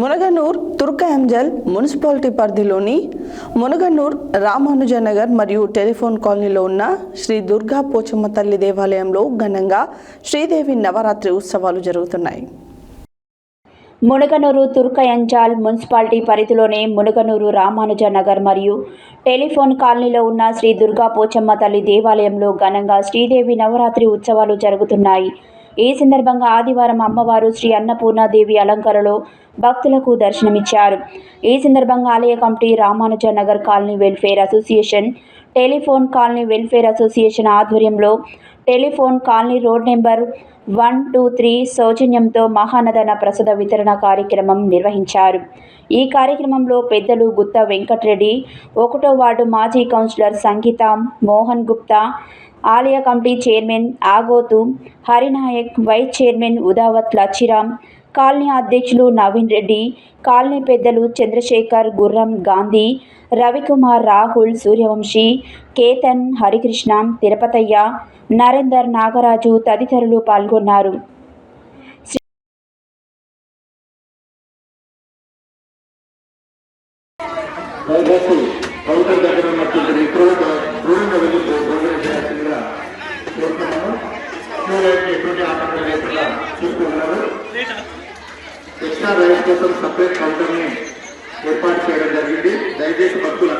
Munaganur తుర్కయంజల్ municipality పరిధిలోని మునగనూర్ రామానుజనగర్ మరియు telephone కాలనీలో ఉన్న శ్రీ దుర్గా పోచమ్మ తల్లి దేవాలయంలో ఘనంగా శ్రీదేవి నవరాత్రి ఉత్సవాలు జరుగుతున్నాయి. మునగనూరు తుర్కయంజాల్ మున్సిపాలిటీ పరిధిలోని మునగనూరు రామానుజ నగర్ మరియు టెలిఫోన్ కాలనీలో ఉన్న శ్రీ దుర్గా పోచమ్మ తల్లి దేవాలయంలో ఘనంగా శ్రీదేవి నవరాత్రి ఉత్సవాలు జరుగుతున్నాయి. ఈ సందర్భంగా ఆదివారం అమ్మవారు శ్రీ అన్నపూర్ణాదేవి అలంకరణలో భక్తులకు దర్శనమిచ్చారు. ఈ సందర్భంగా ఆలయ committee Ramanuja Nagar colony welfare association telephone colony welfare association ఆధ్వర్యంలో telephone colony road number one two three సౌజన్యంతో మహానదన ప్రసాద వితరణ కార్యక్రమం నిర్వహించారు. ఈ కార్యక్రమంలో పెద్దలు గుత్త వెంకటరెడ్డి ఒకటో వార్డు మాజీ కౌన్సిలర్ సంగీత మోహన్ గుప్తా ఆలయ committee chairman Agothu Harinayak vice chairman Udavath Lachiram colony అధ్యక్షులు నవీన్ రెడ్డి కాలనీ పెద్దలు చంద్రశేఖర్ గుర్రం గాంధీ రవికుమార్ రాహుల్ సూర్యవంశీ కేతన్ హరికృష్ణ తిరుపతయ్య నరేందర్ నాగరాజు తదితరులు పాల్గొన్నారు. చూసుకుంటున్నారు ఎక్స్ట్రా రైస్ కోసం సపరేట్ కౌంటర్ని ఏర్పాటు చేయడం జరిగింది. దయచేసి భక్తులు